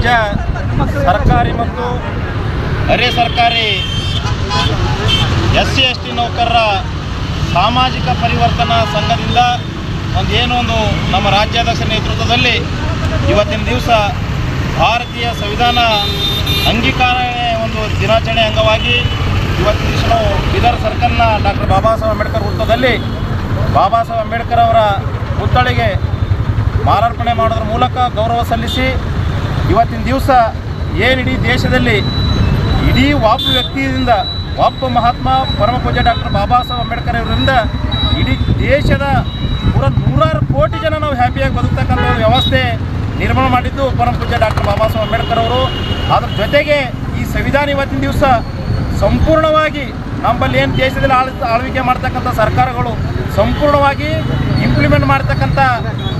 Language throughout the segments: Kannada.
ರಾಜ್ಯ ಸರ್ಕಾರಿ ಮತ್ತು ಅರೆ ಸರ್ಕಾರಿ ಎಸ್ ಸಿ ಎಸ್ ಟಿ ನೌಕರರ ಸಾಮಾಜಿಕ ಪರಿವರ್ತನಾ ಸಂಘದಿಂದ ಒಂದು ಏನೋ ಒಂದು ನಮ್ಮ ರಾಜ್ಯಾಧ್ಯಕ್ಷರ ನೇತೃತ್ವದಲ್ಲಿ ಇವತ್ತಿನ ದಿವಸ ಭಾರತೀಯ ಸಂವಿಧಾನ ಅಂಗೀಕಾರ ಒಂದು ದಿನಾಚರಣೆ ಅಂಗವಾಗಿ ಇವತ್ತಿನ ದಿವಸ ನಾವು ಬೀದರ್ ಸರ್ಕಲ್ನ ಡಾಕ್ಟರ್ ಬಾಬಾ ಸಾಹೇಬ್ ಅಂಬೇಡ್ಕರ್ ವೃತ್ತದಲ್ಲಿ ಬಾಬಾ ಸಾಹೇಬ್ ಅಂಬೇಡ್ಕರ್ ಅವರ ಪುತ್ಥಳಿಗೆ ಮಾರಾರ್ಪಣೆ ಮಾಡೋದ್ರ ಮೂಲಕ ಗೌರವ ಸಲ್ಲಿಸಿ ಇವತ್ತಿನ ದಿವಸ ಏನಿಡೀ ದೇಶದಲ್ಲಿ ಇಡೀ ವಾಪ್ ವ್ಯಕ್ತಿಯಿಂದ ವಾಪ ಮಹಾತ್ಮ ಪರಮ ಪೂಜ್ಯ ಡಾಕ್ಟರ್ ಬಾಬಾ ಸಾಹೇಬ್ ಅಂಬೇಡ್ಕರ್ ಅವರಿಂದ ಇಡೀ ದೇಶದ ಪೂರ ನೂರಾರು ಕೋಟಿ ಜನ ನಾವು ಹ್ಯಾಪಿಯಾಗಿ ಬದುಕ್ತಕ್ಕಂಥ ವ್ಯವಸ್ಥೆ ನಿರ್ಮಾಣ ಮಾಡಿದ್ದು ಪರಮ ಪೂಜ್ಯ ಡಾಕ್ಟರ್ ಬಾಬಾ ಸಾಹೇಬ್ ಅಂಬೇಡ್ಕರ್ ಅವರು. ಅದ್ರ ಜೊತೆಗೆ ಈ ಸಂವಿಧಾನ ಇವತ್ತಿನ ದಿವಸ ಸಂಪೂರ್ಣವಾಗಿ ನಮ್ಮಲ್ಲಿ ಏನು ದೇಶದಲ್ಲಿ ಆಳ್ ಆಳ್ವಿಕೆ ಮಾಡ್ತಕ್ಕಂಥ ಸರ್ಕಾರಗಳು ಸಂಪೂರ್ಣವಾಗಿ ಇಂಪ್ಲಿಮೆಂಟ್ ಮಾಡ್ತಕ್ಕಂಥ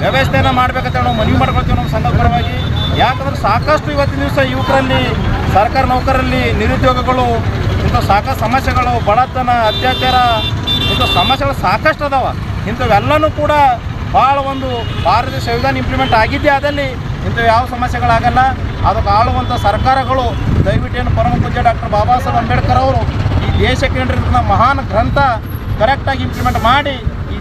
ವ್ಯವಸ್ಥೆಯನ್ನು ಮಾಡಬೇಕಂತ ನಾವು ಮನವಿ ಮಾಡ್ಕೊಳ್ತೀವಿ ನಮ್ಮ ಸಂಘ ಪರವಾಗಿ ಯಾಕಂದ್ರೆ ಸಾಕಷ್ಟು ಇವತ್ತಿನ ದಿವಸ ಯುವಕರಲ್ಲಿ, ಸರ್ಕಾರ ನೌಕರರಲ್ಲಿ ನಿರುದ್ಯೋಗಗಳು, ಇಂಥ ಸಾಕಷ್ಟು ಸಮಸ್ಯೆಗಳು, ಬಡತನ, ಅತ್ಯಾಚಾರ, ಇಂಥ ಸಮಸ್ಯೆಗಳು ಸಾಕಷ್ಟು ಅದಾವ. ಇಂಥವೆಲ್ಲನೂ ಕೂಡ ಭಾಳ ಒಂದು ಭಾರತೀಯ ಸಂವಿಧಾನ ಇಂಪ್ಲಿಮೆಂಟ್ ಆಗಿದ್ದೇ ಆದಲ್ಲಿ ಇಂಥ ಯಾವ ಸಮಸ್ಯೆಗಳಾಗಲ್ಲ. ಅದಕ್ಕೆ ಆಳುವಂಥ ಸರ್ಕಾರಗಳು, ದಯವಿಟ್ಟು ಏನು ಪರಮ ಪೂಜ್ಯ ಡಾಕ್ಟರ್ ಬಾಬಾ ಸಾಹೇಬ್ ಅಂಬೇಡ್ಕರ್ ಅವರು ಈ ದೇಶಕ್ಕೆ ನೀಡಿರ್ತಕ್ಕಂಥ ಮಹಾನ್ ಗ್ರಂಥ ಕರೆಕ್ಟಾಗಿ ಇಂಪ್ಲಿಮೆಂಟ್ ಮಾಡಿ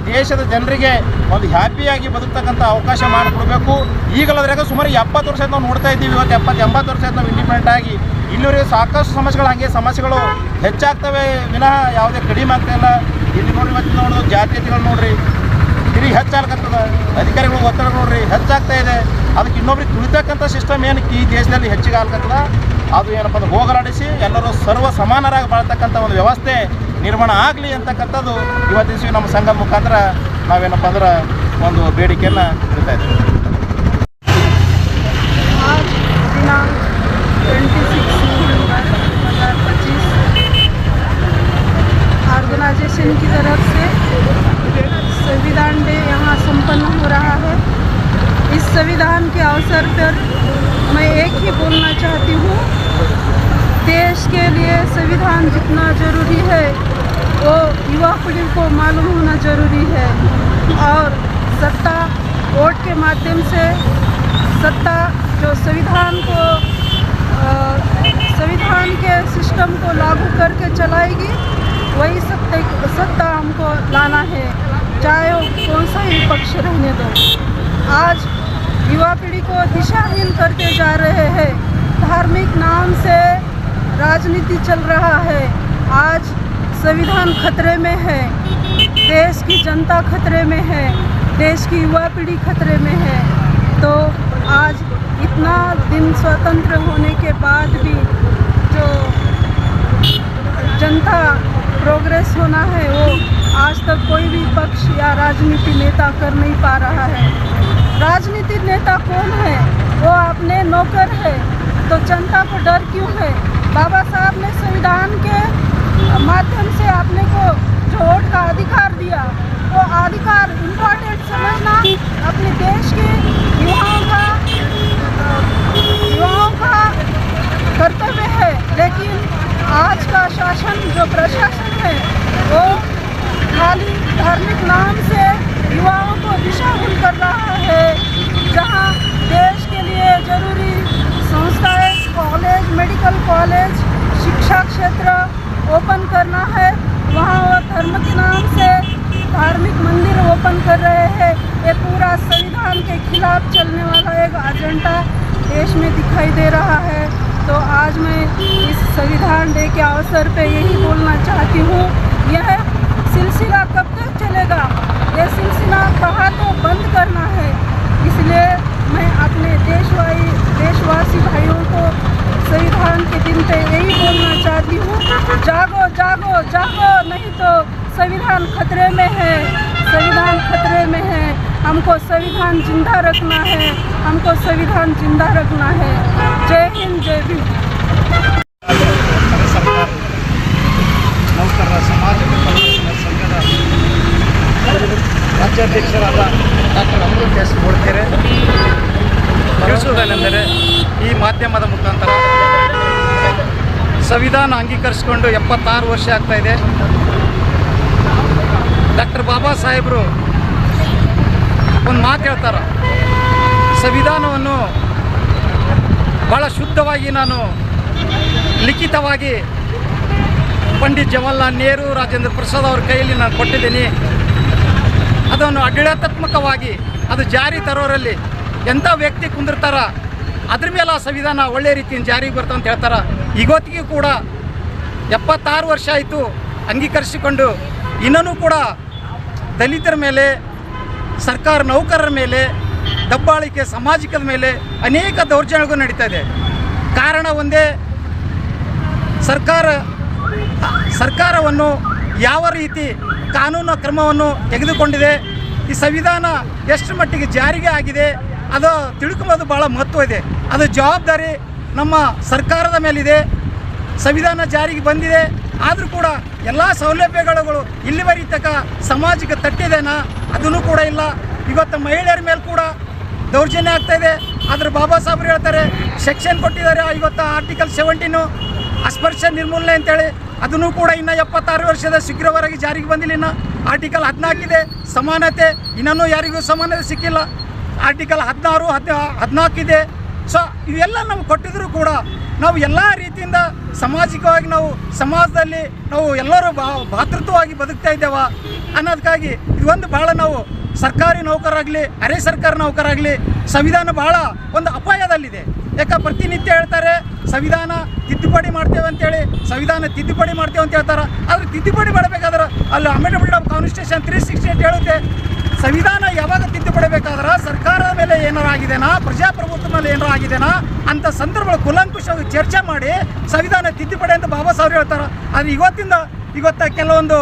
ದೇಶದ ಜನರಿಗೆ ಒಂದು ಹ್ಯಾಪಿಯಾಗಿ ಬದುಕ್ತಕ್ಕಂಥ ಅವಕಾಶ ಮಾಡಿಕೊಡ್ಬೇಕು. ಈಗಲಾದ್ರಾಗ ಸುಮಾರು ಎಪ್ಪತ್ತು ವರ್ಷ ನಾವು ನೋಡ್ತಾ ಇದ್ದೀವಿ. ಇವತ್ತು ಎಪ್ಪತ್ತು, ಎಂಬತ್ತು ವರ್ಷ ನಾವು ಇಂಡಿಪೆಂಡೆಂಟ್ ಆಗಿ. ಇಲ್ಲಿವರೆಗೆ ಸಾಕಷ್ಟು ಸಮಸ್ಯೆಗಳು, ಹಾಗೆ ಸಮಸ್ಯೆಗಳು ಹೆಚ್ಚಾಗ್ತವೆ. ವಿನಃ ಯಾವುದೇ ಕಡಿಮೆ ಇಲ್ಲ. ಇಲ್ಲಿ ನೋಡ್ರಿ ಇವತ್ತು ನೋಡೋದು ಜಾತ್ಯತೆಗಳು ನೋಡ್ರಿ. ತಿರುಗಿ ಹೆಚ್ಚಾಗ್ತದ ಅಧಿಕಾರಿಗಳು ಒತ್ತಡ ನೋಡ್ರಿ, ಹೆಚ್ಚಾಗ್ತಾ ಇದೆ. ಅದಕ್ಕೆ ಇನ್ನೊಬ್ರಿಗೆ ತುಳಿತಕ್ಕಂಥ ಸಿಸ್ಟಮ್ ಏನು ಈ ದೇಶದಲ್ಲಿ ಹೆಚ್ಚಿಗೆ ಆಗ್ತದ ಅದು ಏನಪ್ಪ ಅಂದ್ರೆ ಹೋಗಲಾಡಿಸಿ, ಎಲ್ಲರೂ ಸರ್ವ ಸಮಾನರಾಗಿ ಬಾಳ್ತಕ್ಕಂಥ ಒಂದು ವ್ಯವಸ್ಥೆ ನಿರ್ಮಾಣ ಆಗಲಿ ಅಂತಕ್ಕಂಥದ್ದು ಇವತ್ತಿನ ನಮ್ಮ ಸಂಘದ ಮುಖಾಂತರ ನಾವೇನಪ್ಪ ಅಂದ್ರೆ ಒಂದು ಬೇಡಿಕೆಯನ್ನು ಇಡ್ತಾ ಇದ್ದೀವಿ. चाहती हूँ। देश के लिए संविधान जितना ज़रूरी है, वो युवा पीढ़ी को मालूम होना ज़रूरी है। और सत्ता वोट के माध्यम से सत्ता जो संविधान को संविधान के सिस्टम को लागू करके चलाएगी, वही सत्ता सत्ता हमको लाना है। चाहे वो कौन सा ही पक्ष रहने दो। आज युवा पीढ़ी को दिशाहीन करते जा रहे हैं। धार्मिक नाम से राजनीति चल रहा है। आज संविधान खतरे में है। देश की जनता खतरे में है। देश की युवा पीढ़ी खतरे में है। तो आज इतना दिन स्वतंत्र होने के बाद भी जो जनता प्रोग्रेस होना है, वो आज तक कोई भी पक्ष या राजनीति नेता कर नहीं पा रहा है। राजनीतिक नेता कौन है? वो अपने नौकर है। तो जनता को डर क्यों है? बाबा साहब ने संविधान के माध्यम से अपने को जो वोट का अधिकार दिया, वो अधिकार इम्पोर्टेंट समझना अपने देश के युवाओं का युवाओं का कर्तव्य है। लेकिन आज का शासन जो प्रशासन है, वो खाली धार्मिक नाम से युवाओं को दिशाहीन कर रहा है जहाँ देश के लिए ज़रूरी संस्थाएँ कॉलेज मेडिकल कॉलेज शिक्षा क्षेत्र ओपन करना है वहाँ वो धर्म के नाम से धार्मिक मंदिर ओपन कर रहे हैं ये पूरा संविधान के खिलाफ चलने वाला एक एजेंडा देश में दिखाई दे रहा है। तो आज मैं इस संविधान डे के अवसर पे यही बोलना चाहती हूँ। यह सिलसिला कब तक चलेगा? यह सिलसिला कहाँ तो बंद करना है? इसलिए मैं अपने देशवासी देशवासी भाइयों को संविधान के दिन पे यही बोलना चाहती हूँ। जागो जागो जागो, नहीं तो संविधान खतरे में है। संविधान खतरे में है। हमको संविधान जिंदा रखना है हमको संविधान जिंदा रखना है जय हिंद जय भीम ಸರ್ಕಾರ ನೌಕರರ ಸಮಾಜ ಕಲ್ಯಾಣ ಸಂಘದ ರಾಜ್ಯಾಧ್ಯಕ್ಷರಾದ ಡಾಕ್ಟರ್ ಅಮೃತ ಎಸ್ ಮೂಡ್ಕೆರೆ ತಿಳಿಸುವುದೇನೆಂದರೆ ಈ ಮಾಧ್ಯಮದ ಮುಖಾಂತರ ಸಂವಿಧಾನ ಅಂಗೀಕರಿಸಿಕೊಂಡು ಎಪ್ಪತ್ತಾರು ವರ್ಷ ಆಗ್ತಾ ಇದೆ ಡಾಕ್ಟರ್ ಬಾಬಾ ಸಾಹೇಬರು ಒಂದು ಮಾತು ಹೇಳ್ತಾರೆ. ಸಂವಿಧಾನವನ್ನು ಭಾಳ ಶುದ್ಧವಾಗಿ ನಾನು ಲಿಖಿತವಾಗಿ ಪಂಡಿತ್ ಜವಾಹರ್ಲಾಲ್ ನೆಹರು, ರಾಜೇಂದ್ರ ಪ್ರಸಾದ್ ಅವ್ರ ಕೈಯಲ್ಲಿ ನಾನು ಕೊಟ್ಟಿದ್ದೀನಿ. ಅದನ್ನು ಆಡಳಿತಾತ್ಮಕವಾಗಿ ಅದು ಜಾರಿ ತರೋರಲ್ಲಿ ಎಂಥ ವ್ಯಕ್ತಿ ಕುಂದಿರ್ತಾರ, ಅದ್ರ ಮೇಲೆ ಆ ಸಂವಿಧಾನ ಒಳ್ಳೆ ರೀತಿಯಿಂದ ಜಾರಿಗೆ ಬರ್ತವೆ ಅಂತ ಹೇಳ್ತಾರೆ. ಇವತ್ತಿಗೂ ಕೂಡ ಎಪ್ಪತ್ತಾರು ವರ್ಷ ಆಯಿತು ಅಂಗೀಕರಿಸಿಕೊಂಡು ಇನ್ನೂ ಕೂಡ ದಲಿತರ ಮೇಲೆ ಸರ್ಕಾರ ನೌಕರರ ಮೇಲೆ, ದಬ್ಬಾಳಿಕೆ ಸಾಮಾಜಿಕದ ಮೇಲೆ ಅನೇಕ ದೌರ್ಜನ್ಯಗಳು ನಡೀತಾ ಇದೆ. ಕಾರಣ ಒಂದೇ, ಸರ್ಕಾರ, ಸರ್ಕಾರವನ್ನು ಯಾವ ರೀತಿ ಕಾನೂನು ಕ್ರಮವನ್ನು ತೆಗೆದುಕೊಂಡಿದೆ, ಈ ಸಂವಿಧಾನ ಎಷ್ಟು ಮಟ್ಟಿಗೆ ಜಾರಿಗೆ ಆಗಿದೆ, ಅದು ತಿಳ್ಕೊಂಬೋದು ಭಾಳ ಮಹತ್ವ ಇದೆ. ಅದು ಜವಾಬ್ದಾರಿ ನಮ್ಮ ಸರ್ಕಾರದ ಮೇಲಿದೆ. ಸಂವಿಧಾನ ಜಾರಿಗೆ ಬಂದಿದೆ. ಆದರೂ ಕೂಡ ಎಲ್ಲ ಸೌಲಭ್ಯಗಳು ಇಲ್ಲಿವರೆಗೆ ತಕ್ಕ ಸಮಾಜಕ್ಕೆ ತಟ್ಟಿದೆನಾ? ಅದನ್ನು ಕೂಡ ಇಲ್ಲ. ಇವತ್ತು ಮಹಿಳೆಯರ ಮೇಲೆ ಕೂಡ ದೌರ್ಜನ್ಯ ಆಗ್ತಾ ಇದೆ. ಆದ್ರೆ ಬಾಬಾ ಸಾಹೇಬ್ರು ಹೇಳ್ತಾರೆ ಸೆಕ್ಷನ್ ಕೊಟ್ಟಿದ್ದಾರೆ ಇವತ್ತು ಆರ್ಟಿಕಲ್ ಸೆವೆಂಟೀನು ಅಸ್ಪರ್ಶ ನಿರ್ಮೂಲನೆ ಅಂತೇಳಿ. ಅದನ್ನು ಕೂಡ ಇನ್ನು ಎಪ್ಪತ್ತಾರು ವರ್ಷದ ಶೀಘ್ರವರೆಗೆ ಜಾರಿಗೆ ಬಂದಿಲ್ಲ ಇನ್ನು. ಆರ್ಟಿಕಲ್ ಹದಿನಾಲ್ಕಿದೆ ಸಮಾನತೆ. ಇನ್ನೂ ಯಾರಿಗೂ ಸಮಾನತೆ ಸಿಕ್ಕಿಲ್ಲ. ಆರ್ಟಿಕಲ್ ಹದಿನಾರು ಹದ್ ಹದಿನಾಲ್ಕಿದೆ ಸೊ ಇವೆಲ್ಲ ನಮ್ಗೆ ಕೊಟ್ಟಿದ್ರು ಕೂಡ ನಾವು ಎಲ್ಲ ರೀತಿಯಿಂದ ಸಾಮಾಜಿಕವಾಗಿ ನಾವು ಸಮಾಜದಲ್ಲಿ ನಾವು ಎಲ್ಲರೂ ಬಾ ಭಾತೃತ್ವವಾಗಿ ಬದುಕ್ತಾ ಇದ್ದೇವ ಅನ್ನೋದಕ್ಕಾಗಿ ಇದೊಂದು ಭಾಳ ನಾವು ಸರ್ಕಾರಿ ನೌಕರಾಗಲಿ ಅರೆ ಸರ್ಕಾರ ನೌಕರಾಗಲಿ ಸಂವಿಧಾನ ಭಾಳ ಒಂದು ಅಪಾಯದಲ್ಲಿದೆ. ಯಾಕೆ ಪ್ರತಿನಿತ್ಯ ಹೇಳ್ತಾರೆ, ಸಂವಿಧಾನ ತಿದ್ದುಪಡಿ ಮಾಡ್ತೇವೆ ಅಂತೇಳಿ, ಸಂವಿಧಾನ ತಿದ್ದುಪಡಿ ಮಾಡ್ತೇವೆ ಅಂತ ಹೇಳ್ತಾರೆ. ಆದರೆ ತಿದ್ದುಪಡಿ ಮಾಡಬೇಕಾದ್ರೆ ಅಲ್ಲಿ amendment of constitution three sixty eight ಹೇಳುತ್ತೆ. ಸಂವಿಧಾನ ಯಾವಾಗ ತಿದ್ದುಪಡಿ ಬೇಕಾದ್ರೆ ಸರ್ಕಾರದ ಮೇಲೆ ಏನಾರು ಆಗಿದೆನಾ? ಪ್ರಜಾಪ್ರಭುತ್ವ ಮೇಲೆ ಏನಾರು ಆಗಿದೆನಾ? ಅಂತ ಸಂದರ್ಭಗಳು ಕುಲಂಕುಷವಾಗಿ ಚರ್ಚೆ ಮಾಡಿ ಸಂವಿಧಾನ ತಿದ್ದುಪಡಿ ಅಂತ ಬಾಬಾ ಸಾಹೇಬ್ ಹೇಳ್ತಾರೆ. ಆದರೆ ಇವತ್ತಿಂದ ಇವತ್ತ ಕೆಲವೊಂದು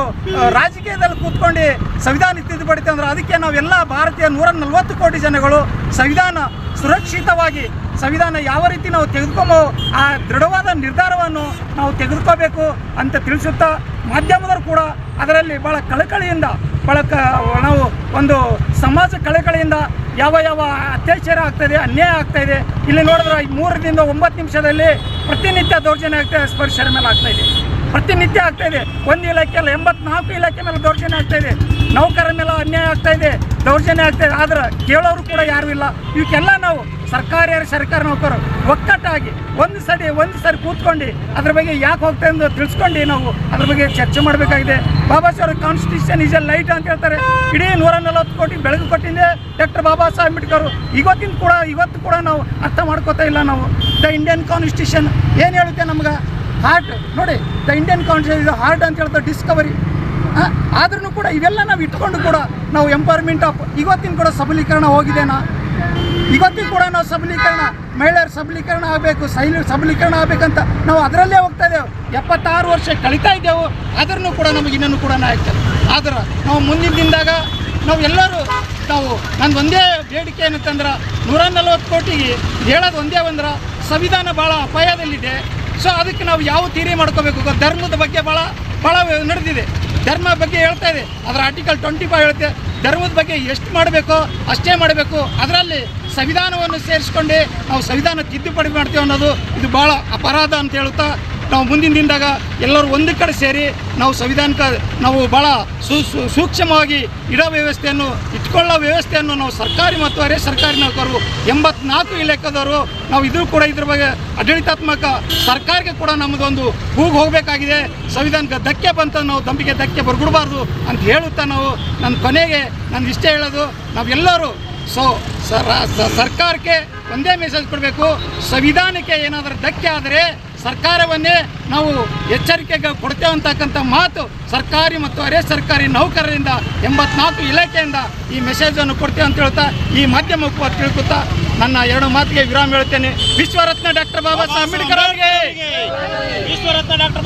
ರಾಜಕೀಯದಲ್ಲಿ ಕೂತ್ಕೊಂಡು ಸಂವಿಧಾನ ತಿದ್ದುಪಡಿ ಅಂದ್ರೆ ಅದಕ್ಕೆ ನಾವೆಲ್ಲ ಭಾರತೀಯ ನೂರ ನಲ್ವತ್ತು ಕೋಟಿ ಜನಗಳು ಸಂವಿಧಾನ ಸುರಕ್ಷಿತವಾಗಿ ಸಂವಿಧಾನ ಯಾವ ರೀತಿ ನಾವು ತೆಗೆದುಕೊಂಬೋ ಆ ದೃಢವಾದ ನಿರ್ಧಾರವನ್ನು ನಾವು ತೆಗೆದುಕೋಬೇಕು ಅಂತ ತಿಳಿಸುತ್ತಾ ಮಾಧ್ಯಮದವರು ಕೂಡ ಅದರಲ್ಲಿ ಭಾಳ ಕಳಕಳಿಯಿಂದ ಭಾಳ ಕ ನಾವು ಒಂದು ಸಮಾಜ ಕಳಕಳಿಯಿಂದ ಯಾವ ಯಾವ ಅತ್ಯಾಚಾರ ಆಗ್ತಾಯಿದೆ, ಅನ್ಯಾಯ ಆಗ್ತಾ ಇದೆ ಇಲ್ಲಿ ನೋಡಿದ್ರೆ ಮೂರರಿಂದ ಒಂಬತ್ತು ನಿಮಿಷದಲ್ಲಿ ಪ್ರತಿನಿತ್ಯ ದೌರ್ಜನ್ಯ ಆಗ್ತಾ ಇದೆ ಸ್ಪರ್ಶರ ಮೇಲೆ ಆಗ್ತಾ ಇದೆ. ಪ್ರತಿನಿತ್ಯ ಆಗ್ತಾ ಇದೆ. ಒಂದು ಇಲಾಖೆಯಲ್ಲಿ ಎಂಬತ್ನಾಲ್ಕು ಇಲಾಖೆ ಮೇಲೆ ದೌರ್ಜನ್ಯ ಆಗ್ತಾ ಇದೆ. ನೌಕರರ ಮೇಲೆ ಅನ್ಯಾಯ ಆಗ್ತಾ ಇದೆ, ದೌರ್ಜನ್ಯ ಆಗ್ತಾ ಇದೆ. ಆದ್ರೆ ಕೇಳೋರು ಕೂಡ ಯಾರೂ ಇಲ್ಲ. ಇವಕ್ಕೆಲ್ಲ ನಾವು ಸರ್ಕಾರಿ ಸರ್ಕಾರ ನೌಕರರು ಒಕ್ಕಟ್ಟಾಗಿ ಒಂದು ಸರಿ ಒಂದು ಸರಿ ಕೂತ್ಕೊಂಡು ಅದ್ರ ಬಗ್ಗೆ ಯಾಕೆ ಹೋಗ್ತಾ ಅಂತ ತಿಳ್ಸ್ಕೊಂಡು ನಾವು ಅದ್ರ ಬಗ್ಗೆ ಚರ್ಚೆ ಮಾಡಬೇಕಾಗಿದೆ. Baba Saheb constitution is a light ಅಂತ ಹೇಳ್ತಾರೆ. ಇಡೀ ನೂರ ನಲವತ್ತು ಕೋಟಿ ಬೆಳಕು ಕೊಟ್ಟಿದ್ದೆ ಡಾಕ್ಟರ್ ಬಾಬಾ ಸಾಹೇಬ್ ಅಂಬೇಡ್ಕರ್ ಇವತ್ತಿನ ಕೂಡ ಇವತ್ತು ಕೂಡ ನಾವು ಅರ್ಥ ಮಾಡ್ಕೋತಾ ಇಲ್ಲ ನಾವು. ದ ಇಂಡಿಯನ್ ಕಾನ್ಸ್ಟಿಟ್ಯೂಷನ್ ಏನು ಹೇಳುತ್ತೆ ನಮ್ಗೆ? ಹಾರ್ಟ್ ನೋಡಿ ದ ಇಂಡಿಯನ್ ಕಾನ್ಸ್ಟಿಟ್ಯೂಷನ್ ಹಾರ್ಟ್ ಅಂತ ಹೇಳ್ತಾರೆ ಡಿಸ್ಕವರಿ ಆದ್ರೂ ಕೂಡ ಇವೆಲ್ಲ ನಾವು ಇಟ್ಕೊಂಡು ಕೂಡ ನಾವು ಎಂಪವರ್ಮೆಂಟ್ ಆಫ್ ಇವತ್ತಿನ ಕೂಡ ಸಬಲೀಕರಣ ಹೋಗಿದೆನಾ? ಇವತ್ತಿಗೂ ಕೂಡ ನಾವು ಸಬಲೀಕರಣ, ಮಹಿಳೆಯರ ಸಬಲೀಕರಣ ಆಗಬೇಕು ಸೈಲ ಸಬಲೀಕರಣ ಆಗಬೇಕಂತ ನಾವು ಅದರಲ್ಲೇ ಹೋಗ್ತಾ ಇದ್ದೇವೆ. ಎಪ್ಪತ್ತಾರು ವರ್ಷ ಕಳೀತಾ ಇದ್ದೇವೆ ಅದನ್ನು ಕೂಡ ನಮಗೆ ಇನ್ನೂ ಕೂಡ ಆಗ್ತದೆ. ಆದ್ರೆ ನಾವು ಮುಂದಿನ ದಿನದಾಗ ನಾವು ಎಲ್ಲರೂ ನಾವು ನಂದು ಒಂದೇ ಬೇಡಿಕೆ ಏನಂತಂದ್ರೆ ನೂರ ನಲ್ವತ್ತು ಕೋಟಿಗೆ ಹೇಳೋದು ಒಂದೇ ಅಂದ್ರೆ ಸಂವಿಧಾನ ಭಾಳ ಅಪಾಯದಲ್ಲಿದೆ. ಸೊ ಅದಕ್ಕೆ ನಾವು ಯಾವ ತೀರಿ ಮಾಡ್ಕೋಬೇಕು? ಧರ್ಮದ ಬಗ್ಗೆ ಭಾಳ ಭಾಳ ನಡೆದಿದೆ. ಧರ್ಮ ಬಗ್ಗೆ ಹೇಳ್ತಾ ಇದೆ. ಅದರ ಆರ್ಟಿಕಲ್ ಟ್ವೆಂಟಿ ಫೈವ್ ಹೇಳುತ್ತೆ. ಧರ್ಮದ ಬಗ್ಗೆ ಎಷ್ಟು ಮಾಡಬೇಕೋ, ಅಷ್ಟೇ ಮಾಡಬೇಕು, ಅದರಲ್ಲಿ ಸಂವಿಧಾನವನ್ನು ಸೇರಿಸ್ಕೊಂಡು ನಾವು ಸಂವಿಧಾನ ತಿದ್ದುಪಡಿ ಮಾಡ್ತೇವೆ ಅನ್ನೋದು ಇದು ಭಾಳ ಅಪರಾಧ ಅಂತ ಹೇಳುತ್ತಾ ನಾವು ಮುಂದಿನ ದಿನದಾಗ ಎಲ್ಲರೂ ಒಂದು ಕಡೆ ಸೇರಿ ನಾವು ಸಂವಿಧಾನಕ್ಕೆ ನಾವು ಭಾಳ ಸೂಕ್ಷ್ಮವಾಗಿ ಇಡೋ ವ್ಯವಸ್ಥೆಯನ್ನು, ಇಟ್ಕೊಳ್ಳೋ ವ್ಯವಸ್ಥೆಯನ್ನು ನಾವು ಸರ್ಕಾರಿ ಮತ್ತು ಅರೆ ಸರ್ಕಾರಿ ನೌಕರರು, ಎಂಬತ್ನಾಲ್ಕು ಇಲಾಖೆದವರು ನಾವು ಇದ್ರೂ ಕೂಡ ಇದ್ರ ಬಗ್ಗೆ ಆಡಳಿತಾತ್ಮಕ ಸರ್ಕಾರಕ್ಕೆ ಕೂಡ ನಮ್ಮದೊಂದು ಕೂಗು ಹೋಗಬೇಕಾಗಿದೆ. ಸಂವಿಧಾನಕ್ಕೆ ಧಕ್ಕೆ ಬಂತ ನಾವು ದಂಬಿಗೆ ಧಕ್ಕೆ ಬರ್ಬಿಡಬಾರ್ದು ಅಂತ ಹೇಳುತ್ತಾ ನಾವು ನನ್ನ ಕೊನೆಗೆ ನಾನು ಇಷ್ಟೇ ಹೇಳೋದು ನಾವೆಲ್ಲರೂ ಸ- ಸರ್ಕಾರಕ್ಕೆ ಒಂದೇ ಮೆಸೇಜ್ ಕೊಡಬೇಕು. ಸಂವಿಧಾನಕ್ಕೆ ಏನಾದರೂ ಧಕ್ಕೆ ಆದರೆ ಸರ್ಕಾರವನ್ನೇ ನಾವು ಎಚ್ಚರಿಕೆಗೆ ಕೊಡ್ತೇವೆ ಅಂತಕ್ಕಂಥ ಮಾತು ಸರ್ಕಾರಿ ಮತ್ತು ಅರೆ ಸರ್ಕಾರಿ ನೌಕರರಿಂದ ಎಂಬತ್ನಾಲ್ಕು ಇಲಾಖೆಯಿಂದ ಈ ಮೆಸೇಜನ್ನು ಕೊಡ್ತೇವೆ ಅಂತ ಹೇಳ್ತಾ ಈ ಮಾಧ್ಯಮ ಮುಖವಾಗಿ ತಿಳ್ಕೊತಾ ನನ್ನ ಎರಡು ಮಾತಿಗೆ ವಿರಾಮ ಹೇಳ್ತೇನೆ. ವಿಶ್ವರತ್ನ ಡಾಕ್ಟರ್ ಬಾಬಾ ಸಾಹೇಬ್ ಅಂಬೇಡ್ಕರ್ ಅವರಿಗೆ. ವಿಶ್ವರತ್ನ ಡಾಕ್ಟರ್